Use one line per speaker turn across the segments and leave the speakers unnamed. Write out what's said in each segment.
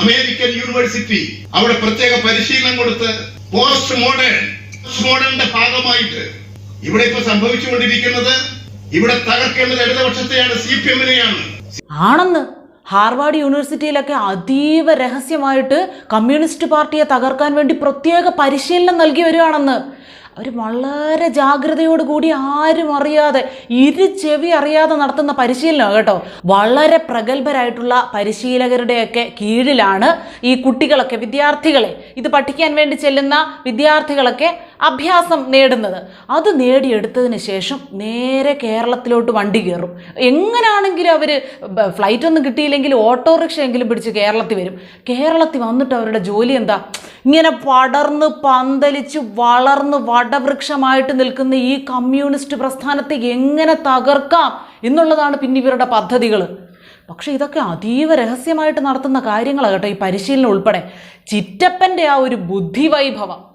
American university അവിടെ പ്രത്യേക പരിശീലനം കൊടുത്ത് പോസ്റ്റ് മോഡേൺ പോസ്റ്റ് മോഡേണിന്റെ ഭാഗമായിട്ട് ഇവിടെ ഇപ്പൊ സംഭവിച്ചുകൊണ്ടിരിക്കുന്നത് ഇവിടെ തകർക്കേണ്ടത് ഇടതുപക്ഷത്തെയാണ് സി പി എമ്മിനെയാണ്
ആണെന്ന്. ഹാർവാർഡ് യൂണിവേഴ്സിറ്റിയിലൊക്കെ അതീവ രഹസ്യമായിട്ട് കമ്മ്യൂണിസ്റ്റ് പാർട്ടിയെ തകർക്കാൻ വേണ്ടി പ്രത്യേക പരിശീലനം നൽകി വരികയാണെന്ന്. അവർ വളരെ ജാഗ്രതയോട് കൂടി ആരും അറിയാതെ ഇരു ചെവി അറിയാതെ നടത്തുന്ന പരിശീലനം കേട്ടോ. വളരെ പ്രഗത്ഭരായിട്ടുള്ള പരിശീലകരുടെയൊക്കെ കീഴിലാണ് ഈ കുട്ടികളൊക്കെ വിദ്യാർത്ഥികളെ ഇത് പഠിക്കാൻ വേണ്ടി ചെല്ലുന്ന വിദ്യാർത്ഥികളൊക്കെ അഭ്യാസം നേടുന്നത്. അത് നേടിയെടുത്തതിന് ശേഷം നേരെ കേരളത്തിലോട്ട് വണ്ടി കയറും. എങ്ങനെയാണെങ്കിലും അവർ ഫ്ലൈറ്റ് ഒന്നും കിട്ടിയില്ലെങ്കിൽ ഓട്ടോറിക്ഷ എങ്കിലും പിടിച്ച് കേരളത്തിൽ വരും. കേരളത്തിൽ വന്നിട്ട് അവരുടെ ജോലി എന്താ? ഇങ്ങനെ പടർന്ന് പന്തലിച്ച് വളർന്ന് വടവൃക്ഷമായിട്ട് നിൽക്കുന്ന ഈ കമ്മ്യൂണിസ്റ്റ് പ്രസ്ഥാനത്തെ എങ്ങനെ തകർക്കാം എന്നുള്ളതാണ് പിന്നെ ഇവരുടെ പദ്ധതികൾ പക്ഷേ ഇതൊക്കെ അതീവ രഹസ്യമായിട്ട് നടത്തുന്ന കാര്യങ്ങളാണ് കേട്ടോ ഈ പരിശീലനം ഉൾപ്പെടെ. ചിറ്റപ്പന്റെ ആ ഒരു ബുദ്ധിവൈഭവം.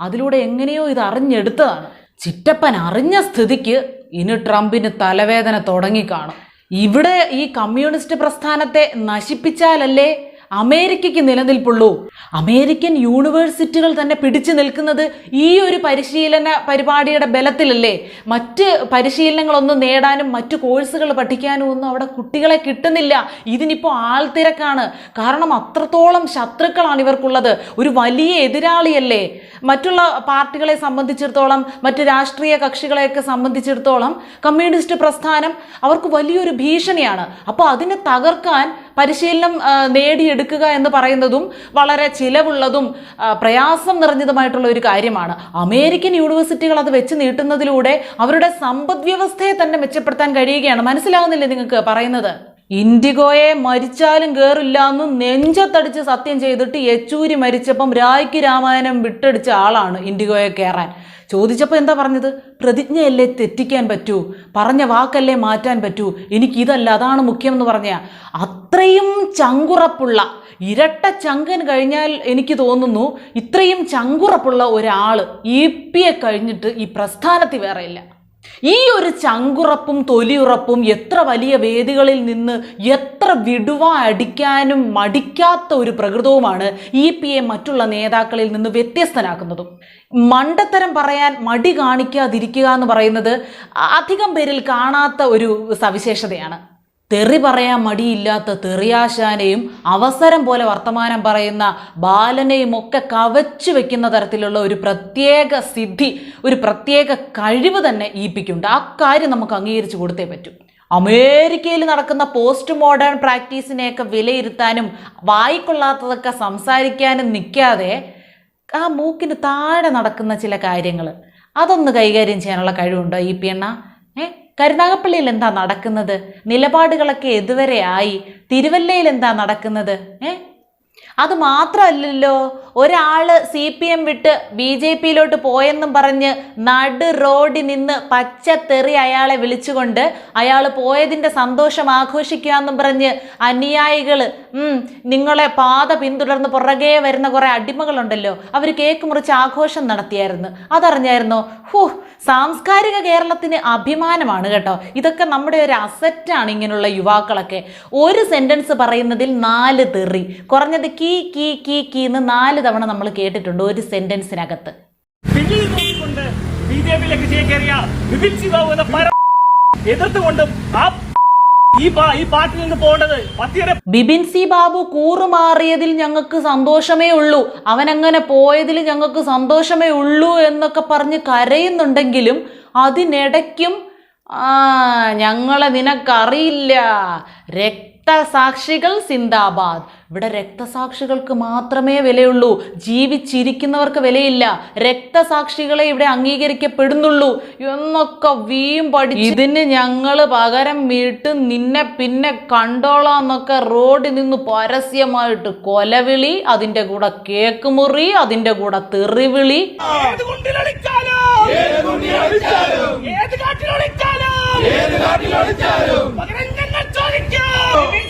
അതിലൂടെ എങ്ങനെയോ ഇത് അറിഞ്ഞെടുത്തതാണ്. ചിറ്റപ്പൻ അറിഞ്ഞ സ്ഥിതിക്ക് ഇനി ട്രംപിന് തലവേദന തുടങ്ങിക്കാണും. ഇവിടെ ഈ കമ്മ്യൂണിസ്റ്റ് പ്രസ്ഥാനത്തെ നശിപ്പിച്ചാലല്ലേ അമേരിക്കയ്ക്ക് നിലനിൽപ്പുള്ളൂ? അമേരിക്കൻ യൂണിവേഴ്സിറ്റികൾ തന്നെ പിടിച്ചു നിൽക്കുന്നത് ഈ ഒരു പരിശീലന പരിപാടിയുടെ ബലത്തിലല്ലേ? മറ്റ് പരിശീലനങ്ങളൊന്നും നേടാനും മറ്റു കോഴ്സുകൾ പഠിക്കാനും ഒന്നും അവിടെ കുട്ടികളെ കിട്ടുന്നില്ല. ഇതിനിപ്പോൾ ആൾത്തിരക്കാണ് കാരണം അത്രത്തോളം ശത്രുക്കളാണ് ഇവർക്കുള്ളത്. ഒരു വലിയ എതിരാളിയല്ലേ? മറ്റുള്ള പാർട്ടികളെ സംബന്ധിച്ചിടത്തോളം മറ്റ് രാഷ്ട്രീയ കക്ഷികളെയൊക്കെ സംബന്ധിച്ചിടത്തോളം കമ്മ്യൂണിസ്റ്റ് പ്രസ്ഥാനം അവർക്ക് വലിയൊരു ഭീഷണിയാണ്. അപ്പോൾ അതിനെ തകർക്കാൻ പരിശീലനം നേടിയെടുക്കുക എന്ന് പറയുന്നതും വളരെ ചിലവുള്ളതും പ്രയാസം നിറഞ്ഞതുമായിട്ടുള്ള ഒരു കാര്യമാണ്. അമേരിക്കൻ യൂണിവേഴ്സിറ്റികൾ അത് വെച്ച് നീട്ടുന്നതിലൂടെ അവരുടെ സമ്പദ് വ്യവസ്ഥയെ തന്നെ മെച്ചപ്പെടുത്താൻ കഴിയുകയാണ്. മനസ്സിലാവുന്നില്ലേ നിങ്ങൾക്ക് പറയുന്നത്? ഇൻഡിഗോയെ മരിച്ചാലും കേറില്ല എന്ന് നെഞ്ചത്തടിച്ച് സത്യം ചെയ്തിട്ട് യെച്ചൂരി മരിച്ചപ്പം രായ്ക്ക് രാമായണം വിട്ടടിച്ച ആളാണ് ഇൻഡിഗോയെ കയറാൻ ചോദിച്ചപ്പോൾ എന്താ പറഞ്ഞത്? പ്രതിജ്ഞയല്ലേ തെറ്റിക്കാൻ പറ്റൂ? പറഞ്ഞ വാക്കല്ലേ മാറ്റാൻ പറ്റൂ? എനിക്കിതല്ല അതാണ് മുഖ്യം എന്ന് പറഞ്ഞ അത്രയും ചങ്കുറപ്പുള്ള ഇരട്ട ചങ്കൻ കഴിഞ്ഞാൽ എനിക്ക് തോന്നുന്നു ഇത്രയും ചങ്കുറപ്പുള്ള ഒരാൾ ഇ പിയെ കഴിഞ്ഞിട്ട് ഈ പ്രസ്ഥാനത്തിൽ വേറെയില്ല ഈ ഒരു ചങ്കുറപ്പും തൊലിയുറപ്പും എത്ര വലിയ വേദികളിൽ നിന്ന് എത്ര വിടുവ അടിക്കാനും മടിക്കാത്ത ഒരു പ്രകൃതവുമാണ് ഇ പി എ മറ്റുള്ള നേതാക്കളിൽ നിന്ന് വ്യത്യസ്തനാക്കുന്നതും. മണ്ടത്തരം പറയാൻ മടി കാണിക്കാതിരിക്കുക എന്ന് പറയുന്നത് അധികം പേരിൽ കാണാത്ത ഒരു സവിശേഷതയാണ്. തെറി പറയാൻ മടിയില്ലാത്ത തെറിയാശാനെയും അവസരം പോലെ വർത്തമാനം പറയുന്ന ബാലനെയും ഒക്കെ കവച്ചു വെക്കുന്ന തരത്തിലുള്ള ഒരു പ്രത്യേക സിദ്ധി ഒരു പ്രത്യേക കഴിവ് തന്നെ ഈപ്പിക്കുണ്ട് ആ കാര്യം നമുക്ക് അംഗീകരിച്ചു കൊടുത്തേ പറ്റൂ. അമേരിക്കയിൽ നടക്കുന്ന പോസ്റ്റ് മോഡേൺ പ്രാക്ടീസിനെയൊക്കെ വിലയിരുത്താനും വായിക്കൊള്ളാത്തതൊക്കെ സംസാരിക്കാനും നിൽക്കാതെ ആ മൂക്കിന് താഴെ നടക്കുന്ന ചില കാര്യങ്ങൾ അതൊന്ന് കൈകാര്യം ചെയ്യാനുള്ള കഴിവുണ്ടോ ഈ പി എണ്ണ ഏ? കരുനാഗപ്പള്ളിയിൽ എന്താ നടക്കുന്നത്? നിലപാടുകളൊക്കെ ഇതുവരെ ആയി? തിരുവല്ലയിൽ എന്താ നടക്കുന്നത്? ഏ? അത് മാത്രമല്ലല്ലോ ഒരാൾ സി പി എം വിട്ട് ബി ജെ പിയിലോട്ട് പോയെന്നും പറഞ്ഞ് നടു റോഡിൽ നിന്ന് പച്ചത്തെറി അയാളെ വിളിച്ചുകൊണ്ട് അയാൾ പോയതിന്റെ സന്തോഷം ആഘോഷിക്കുക എന്നും പറഞ്ഞ് അനുയായികൾ നിങ്ങളെ പാത പിന്തുടർന്ന് പുറകെ വരുന്ന കുറേ അടിമകളുണ്ടല്ലോ. അവർ കേക്ക് മുറിച്ച് ആഘോഷം നടത്തിയായിരുന്നു. അതറിഞ്ഞായിരുന്നോ? ഹൂ സാംസ്കാരിക കേരളത്തിന് അഭിമാനമാണ് കേട്ടോ. ഇതൊക്കെ നമ്മുടെ ഒരു അസറ്റാണ് ഇങ്ങനെയുള്ള യുവാക്കളൊക്കെ. ഒരു സെന്റൻസ് പറയുന്നതിൽ നാല് തെറി. കുറഞ്ഞത് കീ കീ കീ കീ എന്ന് നാല് തവണ നമ്മൾ കേട്ടിട്ടുണ്ട് ഒരു സെന്റൻസിനകത്ത്.
ബി ജെ പിയിലേക്ക് വിപിൻ എതിർത്തുകൊണ്ടും ആ ഈ ഈ പാർട്ടിയിൽ നിന്ന് പോകേണ്ടത്
ബിബിൻ സി ബാബു കൂറുമാറിയതിൽ ഞങ്ങൾക്ക് സന്തോഷമേ ഉള്ളൂ. അവൻ അങ്ങനെ പോയതിൽ ഞങ്ങൾക്ക് സന്തോഷമേ ഉള്ളൂ എന്നൊക്കെ പറഞ്ഞ് കരയുന്നുണ്ടെങ്കിലും അതിനിടയ്ക്കും ആ ഞങ്ങളെ നിനക്കറിയില്ല. രക്തസാക്ഷികൾ സിന്ദാബാദ്. ഇവിടെ രക്തസാക്ഷികൾക്ക് മാത്രമേ വിലയുള്ളൂ. ജീവിച്ചിരിക്കുന്നവർക്ക് വിലയില്ല. രക്തസാക്ഷികളെ ഇവിടെ അംഗീകരിക്കപ്പെടുന്നുള്ളൂ എന്നൊക്കെ വീം പഠിച്ച് ഇതിന് ഞങ്ങൾ പകരം വീട്ട് നിന്നെ പിന്നെ കണ്ടോളാന്നൊക്കെ റോഡിൽ നിന്ന് പരസ്യമായിട്ട് കൊലവിളി അതിന്റെ കൂടെ കേക്ക് മുറി അതിന്റെ കൂടെ തെറിവിളി.
ഏത് കാട്ടിലൊളിച്ചാലും? ഏത് കാട്ടിലൊളിച്ചാലും? പകരം ഞങ്ങൾ ചോദിക്കും. വിപിൻ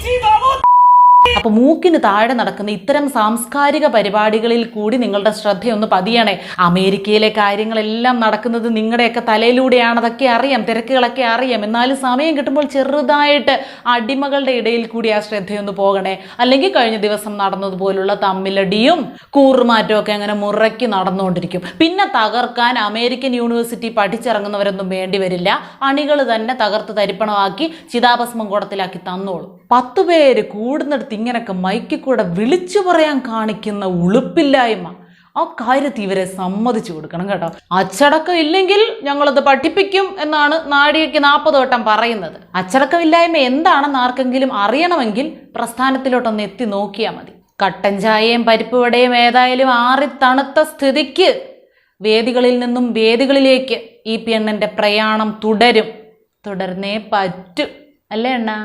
അപ്പൊ മൂക്കിന് താഴെ നടക്കുന്ന ഇത്തരം സാംസ്കാരിക പരിപാടികളിൽ കൂടി നിങ്ങളുടെ ശ്രദ്ധയൊന്ന് പതിയണേ. അമേരിക്കയിലെ കാര്യങ്ങളെല്ലാം നടക്കുന്നത് നിങ്ങളുടെയൊക്കെ തലയിലൂടെയാണ്. അതൊക്കെ അറിയാം തിരക്കുകളൊക്കെ അറിയാം. എന്നാലും സമയം കിട്ടുമ്പോൾ ചെറുതായിട്ട് അടിമകളുടെ ഇടയിൽ കൂടി ആ ശ്രദ്ധയൊന്ന് പോകണേ. അല്ലെങ്കിൽ കഴിഞ്ഞ ദിവസം നടന്നതുപോലുള്ള തമ്മിലടിയും കൂറുമാറ്റവും ഒക്കെ അങ്ങനെ മുറയ്ക്ക് നടന്നുകൊണ്ടിരിക്കും. പിന്നെ തകർക്കാൻ അമേരിക്കൻ യൂണിവേഴ്സിറ്റി പഠിച്ചിറങ്ങുന്നവരൊന്നും വേണ്ടി വരില്ല. അണികൾ തന്നെ തകർത്ത് തരിപ്പണമാക്കി ചിതാഭസ്മം കുടത്തിലാക്കി തന്നോളൂ. പത്ത് പേര് കൂടുന്നിടത്ത് ഇങ്ങനൊക്കെ മൈക്കിൽ കൂടെ വിളിച്ചു പറയാൻ കാണിക്കുന്ന ഉളുപ്പില്ലായ്മ. ആ കാര്യത്തിൽ ഇവരെ സമ്മതിച്ചു കൊടുക്കണം കേട്ടോ. അച്ചടക്കം ഇല്ലെങ്കിൽ ഞങ്ങളത് പഠിപ്പിക്കും എന്നാണ് നാടിയയ്ക്ക് നാൽപ്പത് വട്ടം പറയുന്നത്. അച്ചടക്കമില്ലായ്മ എന്താണെന്ന് ആർക്കെങ്കിലും അറിയണമെങ്കിൽ പ്രസ്ഥാനത്തിലോട്ടൊന്ന് എത്തി നോക്കിയാൽ മതി. കട്ടൻ ചായയും പരിപ്പ് വടയും ഏതായാലും ആറി തണുത്ത സ്ഥിതിക്ക് വേദികളിൽ നിന്നും വേദികളിലേക്ക് ഈ എണ്ണന്റെ പ്രയാണം തുടരും. തുടർന്നേ പറ്റൂ. അല്ലേ അണ്ണാ?